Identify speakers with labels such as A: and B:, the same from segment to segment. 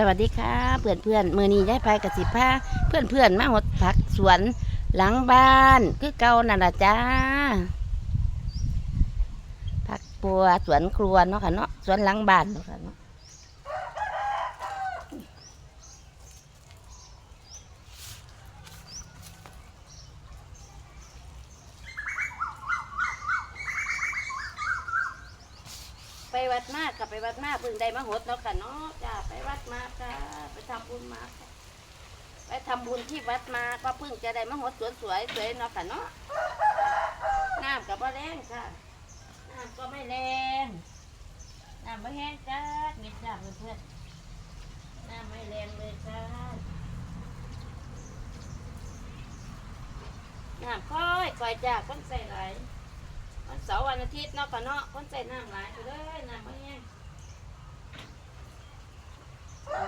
A: สวัสดีค่ะเพื่อนเพื่อนมือนี้ย้ายพายกับสิบผ้าเพื่อนเพื่อนมาหดผักสวนหลังบ้าน คือเก่านั่นละจ้าผักปัวสวนครัวเนาะค่ะเนาะสวนหลังบ้านเนาะค่ะเนาะไปวัดมากค่ะไปวัดมากเพิ่งได้มาหดเนาะค่ะเนาะจ้าไปวัดมาค่ะไปทำบุญมาค่ะไปทำบุญที่วัดมาก็เพิ่งจะได้มาหดสวนสวยสวยเนาะค่ะเนาะน้ำกับบ่แรงค่ะน้ำก็ไม่แรงน้ำไม่แห้งจ้าเม็ดจ้าเพื่อนๆน้ำไม่แรงเลยจ้าน้ำค่อยค่อยจ้าคนใส่ไหลายวันเสาร์วันอาทิตย์เนาะค่ะเนาะคนใส่น้ำหลายไปเลยน้ำไม่แห้งเอาเลือดจักห น้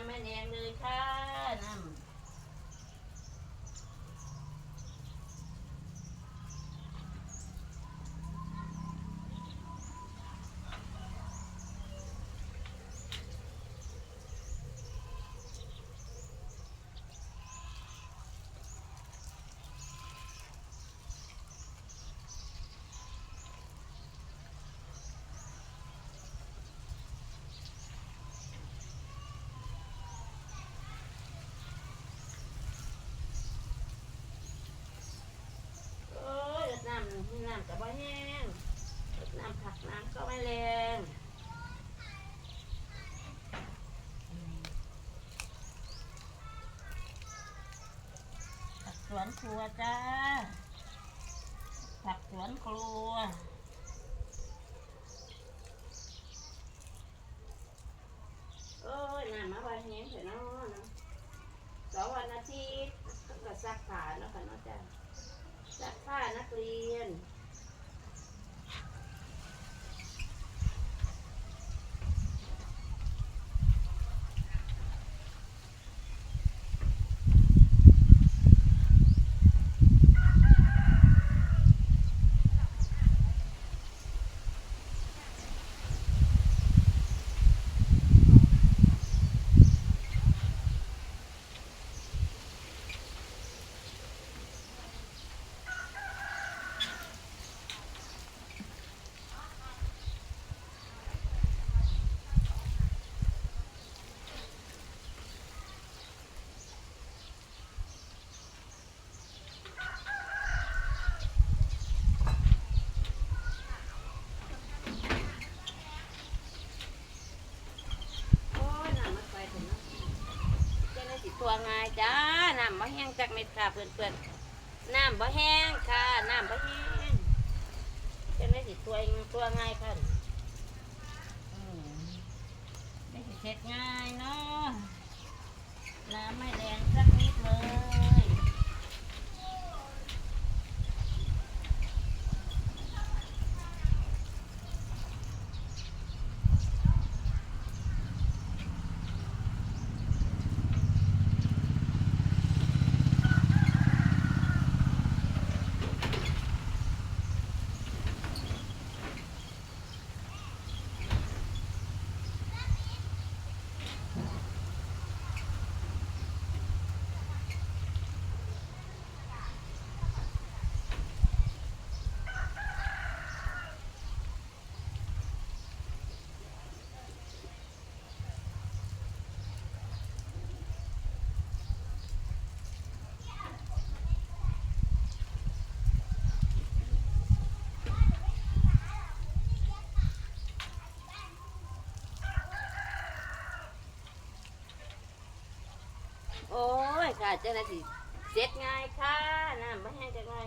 A: ำไม่แดงเลยค่ะน้ำโอ้ยรดน้ำน้ำกับว่า แห้งรดน้ำผักน้ำก็ไม่แรงผักสวนครัวจ้า ผักสวนครัวโอ้ยน้ำมาว่าแห้เถอะเนาะเนะเสาร์วันอาทิตย์ก็ซักผ้าเนาะค่ะเนาะจ้าซักผ้านักเรียน โอ้ยน้ำมันไปถึงเนาะเจะได้สิ ตัวง่ายจ้าน้ำบะแห้งจากเม็ดค่ะเพื่อนๆน้ำบะแห้งค่ะน้ำบะแห้งเจะได้สิตัวเองตัวง่ายค่ะไม่สิเสร็จง่ายเนาะน้ำไม่แรงสักนิดเลย โอ้ยค่ะ เจ้าหน้าที่เสร็จง่ายค่ะน้ำไม่แห้งจะง่าย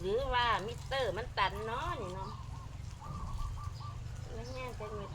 A: หรือว่ามิเตอร์มันตันเนาะนี่เนาะไม่แห้งจะง่าย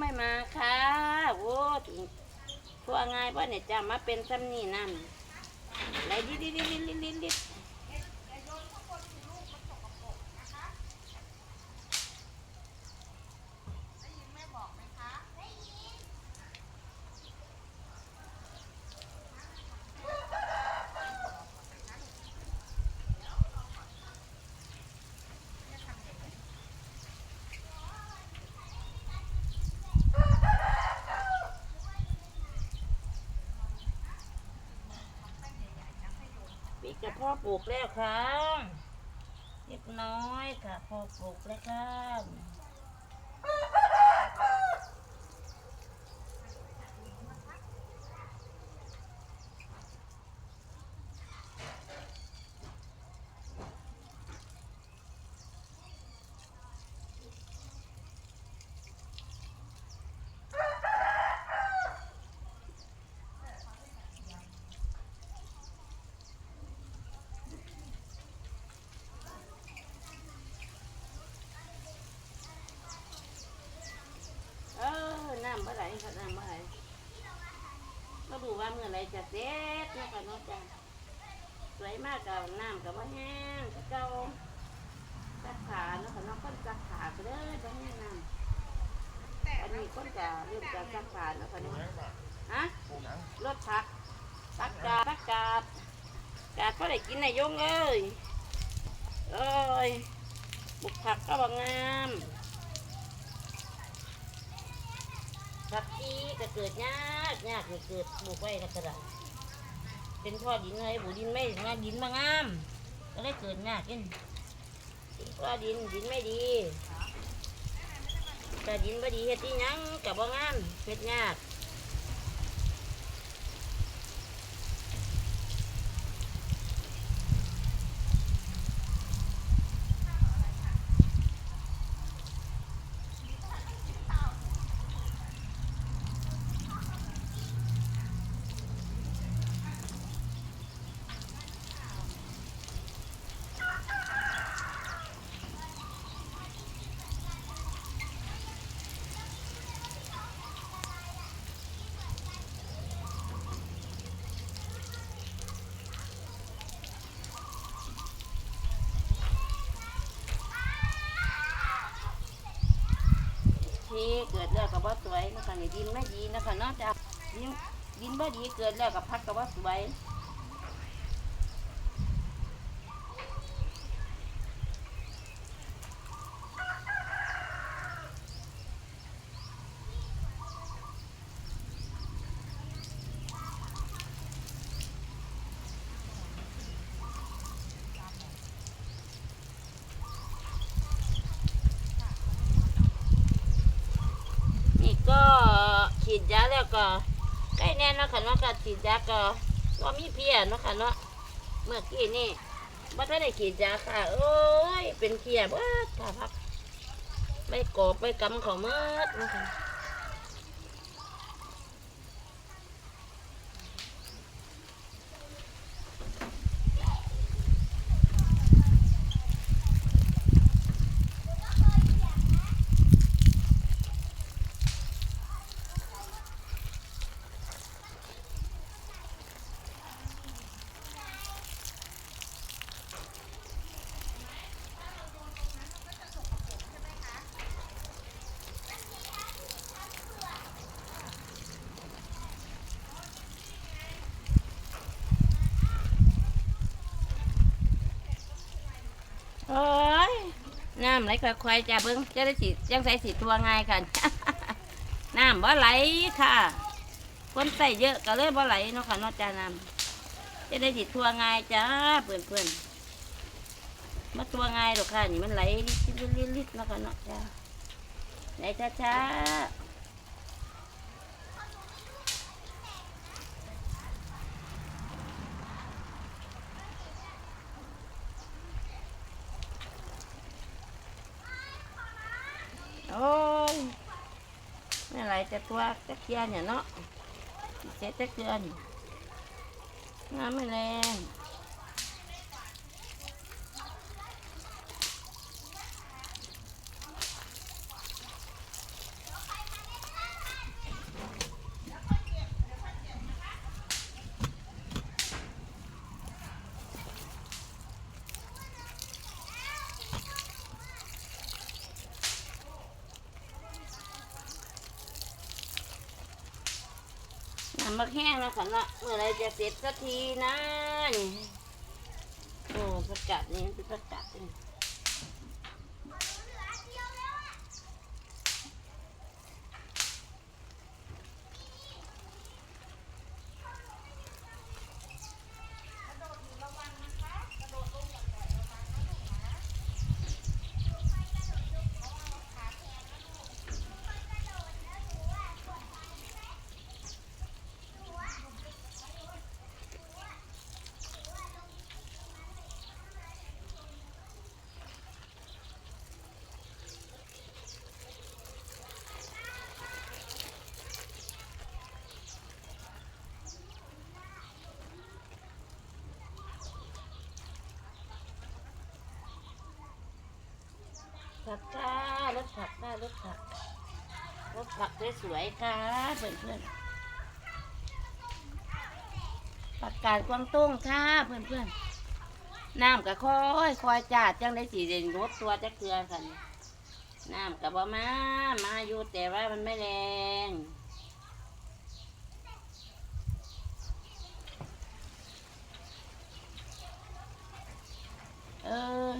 A: ไม่มาค่ะโว้ถึงทั่วง่ายบ่เนี่ยจ้ามาเป็นซ้ำนี่นั่นไหลดิดิดิดิดิดิดิ จะพ่อปลูกแล้วค่ะเล็บน้อยค่ะพ่อปลูกแล้วค่ะเออน้ำเมื่อไหร่ค่ะน้ำเมื่อไหร่มาดูว่าเมื่อไรจะเสร็จนะคะเน้องจ้าสวยมากกับน้ำกับว่าแห้งกับเจ้าซักขาเนาะค่ะน้องคนซักขาก็เลยจะแห้งน้ำอันนี้คนจะเริ่มจะซักขาเนาะค่ะน้องฮะรถผักผักกาดผักกาดกาดพอได้กินนายยงเอ้ยเอ้ยบุกผักก็บางงาม ผักอีก็เกิดยากยากนี่เกิดปลูกไว้ในกระดาษเป็นพ่อดินเลยบูดินไม่งานดินมางาม ก็เลยเกิดยากกินเป็นพ่อดินดินไม่ดีแต่ดินบ่ดีเฮ็ดที่ยังกับบ่งามเฮ็ดยาก ที่เกิดแล้วกับว่าสวยนะคะนี่ดินไม่ดีนะคะเนาะจ้ะดินดินบ่ดีเกิดแล้วกับพักกับว่าสวย นี่ก็ฉีดยาแล้ว ก็ใกล้แน่เนาะค่ะเนาะก็ฉีดยาก็ว่ามีเพียเนาะค่ะเนาะเมื่อกี้นี่บ่ทันได้ฉีดยาค่ะ โอ้ยเป็นเพียเบิดค่ะพักไม่กอบไม่กำเขาเมิดเนะค่ะโอ้ยน้ำไหลค่อยๆจ้ะเบิ้งจะได้สียังใส่สีทัวง่ายกันน้ำบ่ไหลค่ะ คนใส่เยอะก็เลยบ่ไหลเนาะค่ะนอกจากน้ำจะได้สีทัวง่ายจ้าเพื่อนเพื่อนๆมาทัวง่ายหรอกค่ะนี่มันไหลลิดลิดลิดเนาะค่ะเนาะจ้าไหลช้าๆ โอ้ยไม่ไรจะตัวจะเกียนเนี่ยเนาะเจ๊จะเกียนน้ำไม่แรง มักแห้งแล้วค่ะเนาะเมื่อไรจะเสร็จสักทีนะนี่โอ้ผักกาดนี่เป็นผักกาดนี่ ผักค่ะรสผักค่ะรสผักรสผักสวยๆค่ะเพื่อนๆผักกาดกวางตุ้งค่ะเพื่อนๆน้ำก็ค่อยคอยจัดจังได้สีเด่นรสตัวจะเกลือค่ะนี่น้ำกับบ่มามาอยู่แต่ว่ามันไม่แรง เออ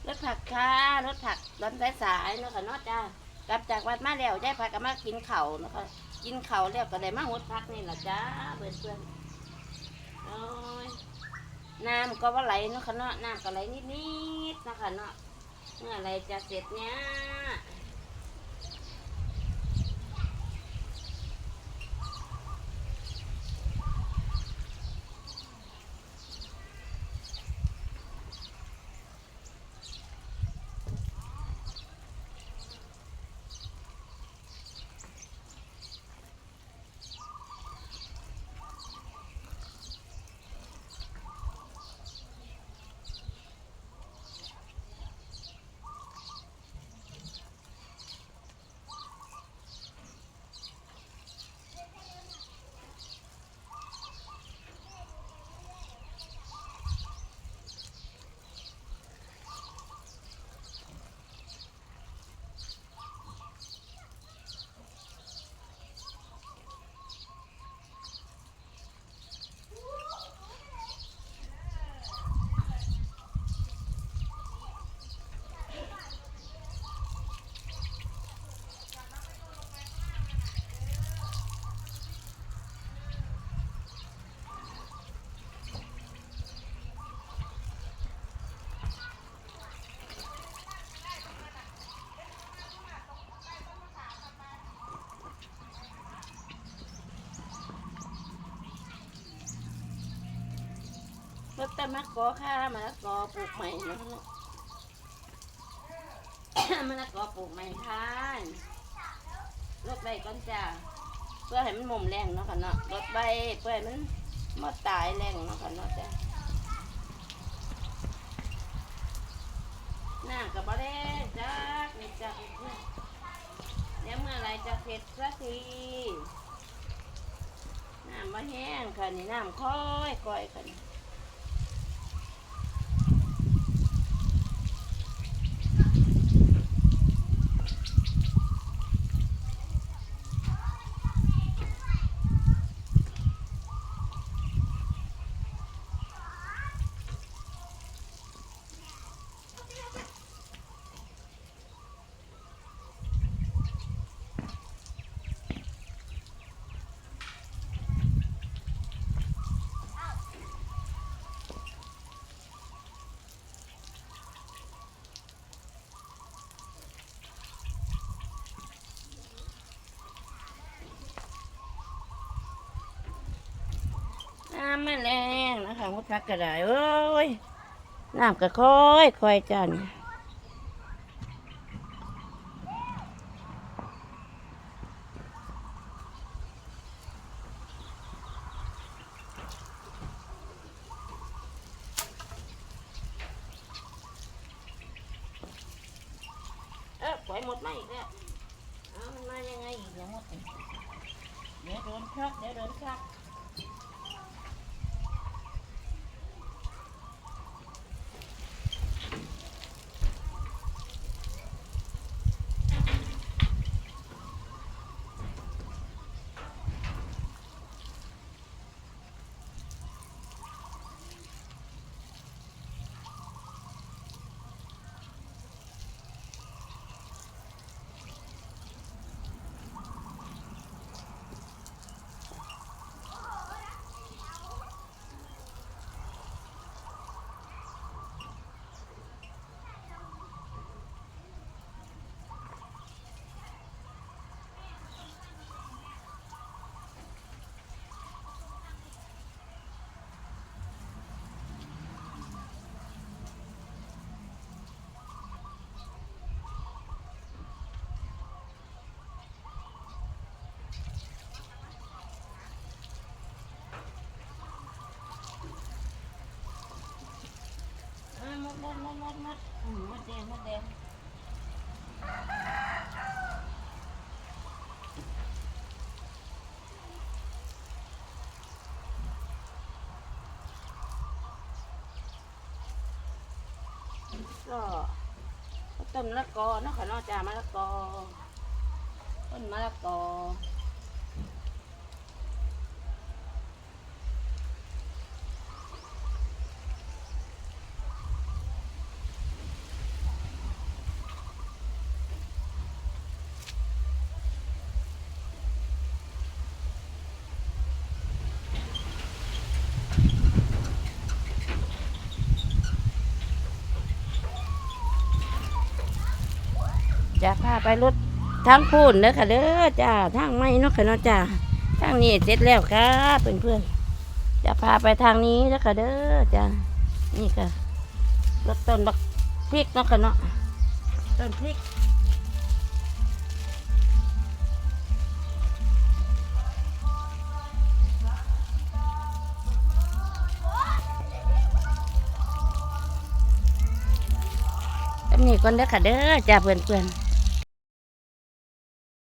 A: ร ถผักค่ะรถผักร้อนสายๆเนาะค่ะเนาะจ้ากลับจากวัดมาแล้วยายพากันมากินเข่าเนาะค่ะกินเข่าแล้วก็เลยมาหดพักนี่แหละจ้าเพื่อนเพื่อนๆโอ้ยน้ำก็ว่าไหลเนาะค่ะเนาะน้ำก็ไหลนิดๆนะค่ะเนาะเมื่อไรจะเสร็จเนี่ย มะกอค่ะมะละกอปลูกใหม่เนาะคะเนาะมะละกอปลูกใหม่ค่ะรถใบก่อนจ้าเพื่อให้มันมุมแรงเนาะค่ะเนาะรถใบเพื่อให้มันมาตายแรงเนาะค่ะเนาะจ้าน้ำกับบ่ได้จ้านี่จ้าเนเดี๋ยวเมื่อไรจะเสร็จสักทีน้ำมาแห้งค่ะนี่น้ำค่อยก่อยค่ะ นี่ำมาแรงนะคะมุดพักกระได้เอ้ยน้ำก็ค่อยค่อยจันเออปล่อยหมดมอีกแล้วเอามันมายังไงอีกเนี่ยวหมดเนี่ยเดี๋ยวโดนชักเดี๋ยวโดนชัก ดมดมดมดมดอืมมดแดงมดแดงก็ต้นมะละกอเนาะค่ะนอกจากมะละกอต้นมะละกอ จะพาไปรถทางพูนเด้อค่ะเด้อจ้าทางไม่เนาะค่ะเนาะจ้าทางนี้เสร็จแล้วค่ะเพื่อนเพื่อนๆจะพาไปทางนี้เด้อค่ะเด้อจ้านี่ค่ะรถต้นบักพริกเนาะค่ะเนาะต้นพริกนนี้ก่อนเด้อค่ะเด้อจ้าเพื่อนเพื่อนๆ